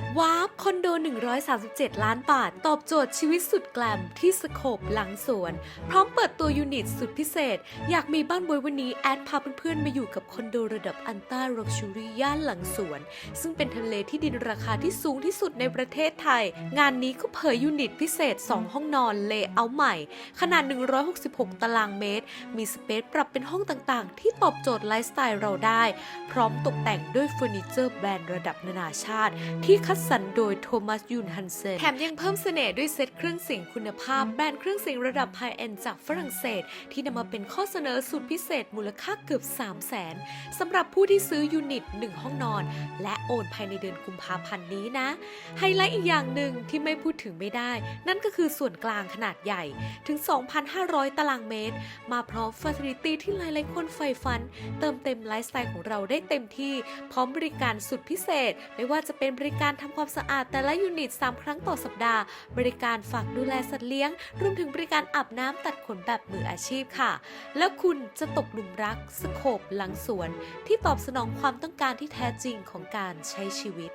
ดวาร์ปคอนโด 137 ล้านบาท ตอบโจทย์ชีวิตสุดแกลมที่สโคบหลังสวน พร้อมเปิดตัวยูนิตสุดพิเศษ อยากมีบ้านบวยวันนี้ แอดพาเพื่อนๆ มาอยู่กับคอนโดระดับอันต้าร็อกชูรี่ย่านหลังสวน ซึ่งเป็นทะเลที่ดินราคาที่สูงที่สุดในประเทศไทย งานนี้ก็เผยยูนิตพิเศษ 2 ห้องนอนเลเยอร์ใหม่ ขนาด 166 ตารางเมตร มีสเปซปรับเป็นห้องต่างๆ ที่ตอบโจทย์ไลฟ์สไตล์เราได้ พร้อมตกแต่งด้วยเฟอร์นิเจอร์แบรนด์ระดับนานาชาติที่คัดสรรโดยโทมัสยูนฮันเซนแถมยังเพิ่มเสน่ห์ด้วยเซตเครื่องเสียงคุณภาพ แบรนด์เครื่องเสียงระดับไฮเอนด์จากฝรั่งเศส ที่นำมาเป็นข้อเสนอสุดพิเศษมูลค่าเกือบ 3 0 0แสนสำหรับผู้ที่ซื้อยูนิต 1 ห้องนอน และโอนภายในเดือนกุมภาพันธ์นี้นะ ไฮไลท์อีกอย่างหนึ่งที่ไม่พูดถึงไม่ได้ นั่นก็คือส่วนกลางขนาดใหญ่ถึง 2,500 ตารางเมตร มาพร้อมฟ a ซิลิตี้ที่หลายๆคนใฝ่ฝัน เติมเต็มไลฟ์สไตล์ของเราได้เต็มที่ พร้อมบริการสุดพิเศษ ไม่ว่าจะเป็นบริการทำความสะอาดแต่ละยูนิต 3 ครั้งต่อสัปดาห์ บริการฝากดูแลสัตว์เลี้ยง รวมถึงบริการอาบน้ำตัดขนแบบมืออาชีพค่ะ แล้วคุณจะตกหลุมรักสโคบหลังสวน ที่ตอบสนองความต้องการที่แท้จริงของการใช้ชีวิต